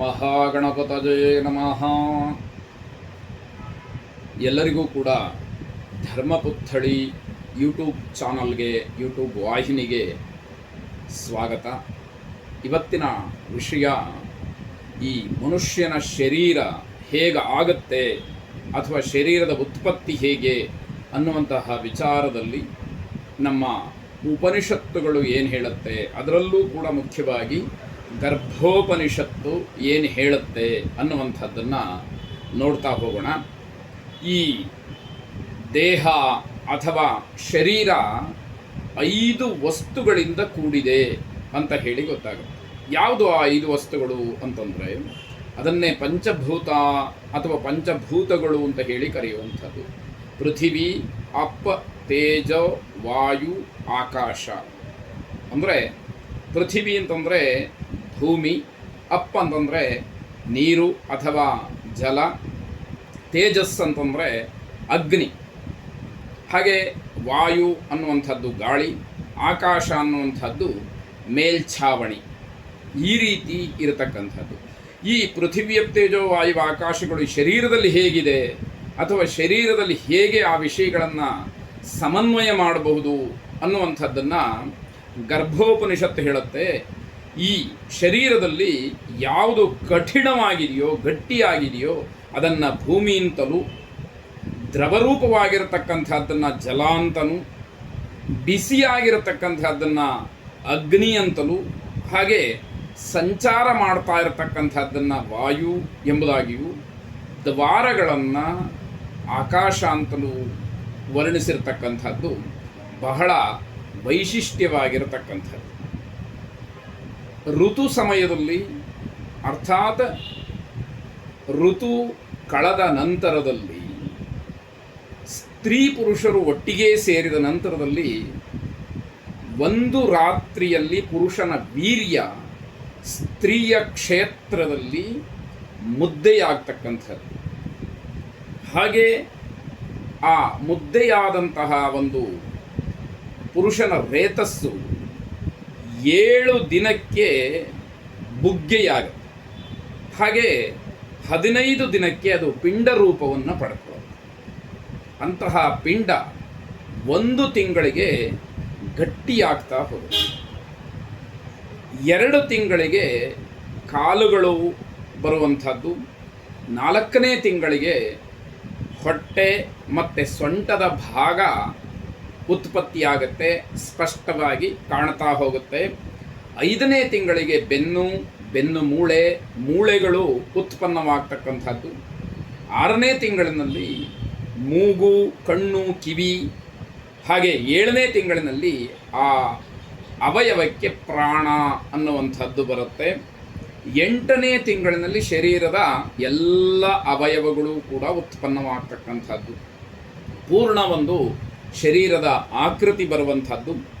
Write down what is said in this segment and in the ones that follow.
ಮಹಾಗಣಪತಜೇ ನಮಃ. ಎಲ್ಲರಿಗೂ ಕೂಡ ಧರ್ಮಪುತ್ಥಳಿ ಯೂಟ್ಯೂಬ್ ಚಾನಲ್ಗೆ, ಯೂಟ್ಯೂಬ್ ವಾಹಿನಿಗೆ ಸ್ವಾಗತ. ಇವತ್ತಿನ ವಿಷಯ, ಈ ಮನುಷ್ಯನ ಶರೀರ ಹೇಗೆ ಆಗತ್ತೆ ಅಥವಾ ಶರೀರದ ಉತ್ಪತ್ತಿ ಹೇಗೆ ಅನ್ನುವಂತಹ ವಿಚಾರದಲ್ಲಿ ನಮ್ಮ ಉಪನಿಷತ್ತುಗಳು ಏನು ಹೇಳುತ್ತೆ ಅದರಲ್ಲೂ ಕೂಡ ಮುಖ್ಯವಾಗಿ ಗರ್ಭೋಪನಿಷತ್ತು ಏನು ಹೇಳುತ್ತೆ ಅನ್ನುವಂಥದ್ದನ್ನು ನೋಡ್ತಾ ಹೋಗೋಣ. ಈ ದೇಹ ಅಥವಾ ಶರೀರ ಐದು ವಸ್ತುಗಳಿಂದ ಕೂಡಿದೆ ಅಂತ ಹೇಳಿ ಗೊತ್ತಾಗುತ್ತೆ. ಯಾವುದು ಆ ಐದು ವಸ್ತುಗಳು ಅಂತಂದರೆ ಅದನ್ನೇ ಪಂಚಭೂತ ಅಥವಾ ಪಂಚಭೂತಗಳು ಅಂತ ಹೇಳಿ ಕರೆಯುವಂಥದ್ದು. ಪೃಥಿವಿ, ಅಪ್ಪ, ತೇಜ, ವಾಯು, ಆಕಾಶ. ಅಂದರೆ ಪೃಥಿವಿ ಅಂತಂದರೆ ಭೂಮಿ ಅಪ್ ಅಂತಂದರೆ ನೀರು ಅಥವಾ ಜಲ, ತೇಜಸ್ ಅಂತಂದರೆ ಅಗ್ನಿ. ಹಾಗೆ ವಾಯು ಅನ್ನುವಂಥದ್ದು ಗಾಳಿ, ಆಕಾಶ ಅನ್ನುವಂಥದ್ದು ಮೇಲ್ಛಾವಣಿ. ಈ ರೀತಿ ಇರತಕ್ಕಂಥದ್ದು. ಈ ಪೃಥಿವಿಯ ತೇಜೋ, ವಾಯು, ಆಕಾಶಗಳು ಶರೀರದಲ್ಲಿ ಹೇಗಿದೆ ಅಥವಾ ಶರೀರದಲ್ಲಿ ಹೇಗೆ ಆ ವಿಷಯಗಳನ್ನು ಸಮನ್ವಯ ಮಾಡಬಹುದು ಅನ್ನುವಂಥದ್ದನ್ನು ಗರ್ಭೋಪನಿಷತ್ತು ಹೇಳುತ್ತೆ. ಈ ಶರೀರದಲ್ಲಿ ಯಾವುದು ಕಠಿಣವಾಗಿದೆಯೋ, ಗಟ್ಟಿಯಾಗಿದೆಯೋ, ಅದನ್ನು ಭೂಮಿಯಿಂತಲೂ ದ್ರವರೂಪವಾಗಿರತಕ್ಕಂಥದ್ದನ್ನು ಜಲ ಅಂತಲೂ ಬಿಸಿಯಾಗಿರತಕ್ಕಂಥದ್ದನ್ನು ಅಗ್ನಿ ಅಂತಲೂ ಹಾಗೆ ಸಂಚಾರ ಮಾಡ್ತಾ ಇರತಕ್ಕಂಥದ್ದನ್ನು ವಾಯು ಎಂಬುದಾಗಿಯೂ ದ್ವಾರಗಳನ್ನು ಆಕಾಶ ಅಂತಲೂ ವರ್ಣಿಸಿರ್ತಕ್ಕಂಥದ್ದು ಬಹಳ ವೈಶಿಷ್ಟ್ಯವಾಗಿರತಕ್ಕಂಥದ್ದು ಋತು ಸಮಯದಲ್ಲಿ, ಅರ್ಥಾತ್ ಋತು ಕಳೆದ ನಂತರದಲ್ಲಿ, ಸ್ತ್ರೀ ಪುರುಷರು ಒಟ್ಟಿಗೆ ಸೇರಿದ ನಂತರದಲ್ಲಿ, ಒಂದು ರಾತ್ರಿಯಲ್ಲಿ ಪುರುಷನ ವೀರ್ಯ ಸ್ತ್ರೀಯ ಕ್ಷೇತ್ರದಲ್ಲಿ ಮುದ್ದೆಯಾಗ್ತಕ್ಕಂಥದ್ದು. ಹಾಗೆ ಆ ಮುದ್ದೆಯಾದಂತಹ ಒಂದು ಪುರುಷನ ರೇತಸ್ಸು ಏಳು ದಿನಕ್ಕೆ ಬುಗ್ಗೆಯಾಗುತ್ತೆ. ಹಾಗೆ ಹದಿನೈದು ದಿನಕ್ಕೆ ಅದು ಪಿಂಡ ರೂಪವನ್ನು ಪಡ್ಕೊಳ್ಳುತ್ತೆ. ಅಂತಹ ಪಿಂಡ ಒಂದು ತಿಂಗಳಿಗೆ ಗಟ್ಟಿಯಾಗ್ತಾ ಹೋಗುತ್ತೆ. ಎರಡು ತಿಂಗಳಿಗೆ ಕಾಲುಗಳು ಬರುವಂಥದ್ದು, ನಾಲ್ಕನೇ ತಿಂಗಳಿಗೆ ಹೊಟ್ಟೆ ಮತ್ತು ಸೊಂಟದ ಭಾಗ ಉತ್ಪತ್ತಿಯಾಗುತ್ತೆ, ಸ್ಪಷ್ಟವಾಗಿ ಕಾಣ್ತಾ ಹೋಗುತ್ತೆ. ಐದನೇ ತಿಂಗಳಿಗೆ ಬೆನ್ನು ಬೆನ್ನು ಮೂಳೆ, ಮೂಳೆಗಳು ಉತ್ಪನ್ನವಾಗ್ತಕ್ಕಂಥದ್ದು. ಆರನೇ ತಿಂಗಳಿನಲ್ಲಿ ಮೂಗು, ಕಣ್ಣು, ಕಿವಿ, ಹಾಗೆ ಏಳನೇ ತಿಂಗಳಿನಲ್ಲಿ ಆ ಅವಯವಕ್ಕೆ ಪ್ರಾಣ ಅನ್ನುವಂಥದ್ದು ಬರುತ್ತೆ. ಎಂಟನೇ ತಿಂಗಳಿನಲ್ಲಿ ಶರೀರದ ಎಲ್ಲ ಅವಯವಗಳು ಕೂಡ ಉತ್ಪನ್ನವಾಗ್ತಕ್ಕಂಥದ್ದು. ಪೂರ್ಣ ಒಂದು ಶರೀರದ ಆಕೃತಿ ಬರುವಂಥದ್ದು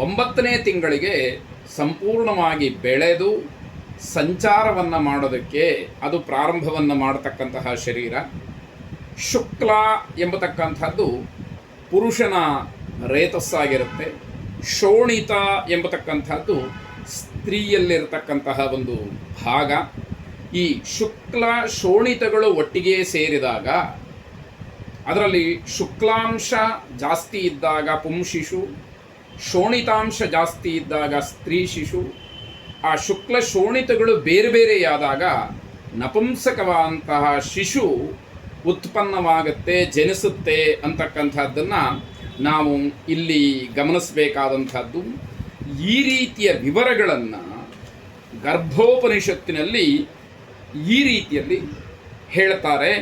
ಒಂಬತ್ತನೇ ತಿಂಗಳಿಗೆ ಸಂಪೂರ್ಣವಾಗಿ ಬೆಳೆದು ಸಂಚಾರವನ್ನು ಮಾಡೋದಕ್ಕೆ ಅದು ಪ್ರಾರಂಭವನ್ನು ಮಾಡತಕ್ಕಂತಹ ಶರೀರ. ಶುಕ್ಲ ಎಂಬತಕ್ಕಂಥದ್ದು ಪುರುಷನ ರೇತಸ್ಸಾಗಿರುತ್ತೆ. ಶೋಣಿತ ಎಂಬತಕ್ಕಂಥದ್ದು ಸ್ತ್ರೀಯಲ್ಲಿರತಕ್ಕಂತಹ ಒಂದು ಭಾಗ. ಈ ಶುಕ್ಲ ಶೋಣಿತಗಳು ಒಟ್ಟಿಗೆ ಸೇರಿದಾಗ ಅದರಲ್ಲಿ ಶುಕ್ಲಾಂಶ ಜಾಸ್ತಿ ಇದ್ದಾಗ ಪುಂಶಿಶು, ಶೋಣಿತಾಂಶ ಜಾಸ್ತಿ ಇದ್ದಾಗ ಸ್ತ್ರೀ ಶಿಶು ಆ ಶುಕ್ಲ ಶೋಣಿತಗಳು ಬೇರೆ ಬೇರೆಯಾದಾಗ ನಪುಂಸಕವಾದಂತಹ ಶಿಶು ಉತ್ಪನ್ನವಾಗುತ್ತೆ, ಜನಿಸುತ್ತೆ ಅಂತಕ್ಕಂಥದ್ದನ್ನು ನಾವು ಇಲ್ಲಿ ಗಮನಿಸಬೇಕಾದಂಥದ್ದು. ಈ ರೀತಿಯ ವಿವರಗಳನ್ನು ಗರ್ಭೋಪನಿಷತ್ತಿನಲ್ಲಿ ಈ ರೀತಿಯಲ್ಲಿ ಹೇಳ್ತಾರೆ.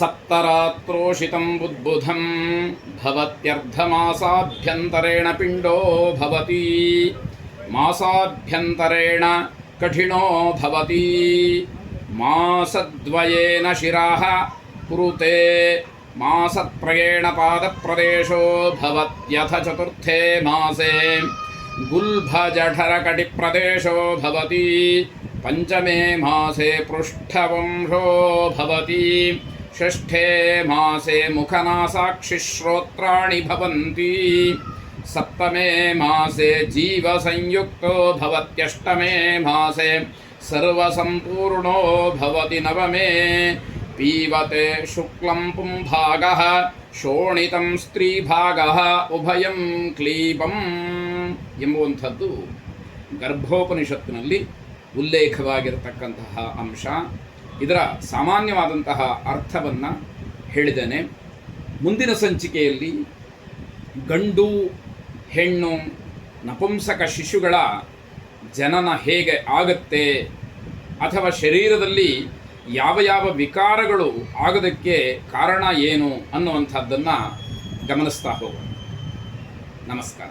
सप्तरात्रोषितं बुद्बुधं भवत्यर्धमासाभ्यन्तरेण पिण्डो भवति। मासाभ्यन्तरेण कठिनो भवति। मासद्वयेन शिराः कुरुते। मासत्रयेण पादप्रदेशो भवत्यथ चतुर्थे मासे। गुल्भजठरकटिप्रदेशो भवति। पञ्चमे मासे पृष्ठवंशो भवति। षष्ठे मासे मुखनासाक्षिश्रोत्राणि भवन्ति सप्तमे मासे जीवसंयुक्तो भवत्यष्टमे मासे ಸರ್ವಸಂಪೂರ್ಣೋ ಭವತಿ ನವಮೇ ಪೀವತೆ ಶುಕ್ಲಂ ಪುಂಭಾಗಃ ಶೋಣಿತಂ ಸ್ತ್ರೀಭಾಗಃ ಉಭಯಂ ಕ್ಲೀಬಂ ಎಂಬುವಂಥದ್ದು ಗರ್ಭೋಪನಿಷತ್ತಿನಲ್ಲಿ ಉಲ್ಲೇಖವಾಗಿರತಕ್ಕಂತಹ ಅಂಶ ಇದರ ಸಾಮಾನ್ಯವಾದಂತಹ ಅರ್ಥವನ್ನು ಹೇಳಿದ್ದೇನೆ. ಮುಂದಿನ ಸಂಚಿಕೆಯಲ್ಲಿ ಗಂಡು, ಹೆಣ್ಣು, ನಪುಂಸಕ ಶಿಶುಗಳ ಜನನ ಹೇಗೆ ಆಗತ್ತೆ ಅಥವಾ ಶರೀರದಲ್ಲಿ ಯಾವ ಯಾವ ವಿಕಾರಗಳು ಆಗೋದಕ್ಕೆ ಕಾರಣ ಏನು ಅನ್ನುವಂಥದ್ದನ್ನು ಗಮನಿಸ್ತಾ ಹೋಗೋಣ. ನಮಸ್ಕಾರ.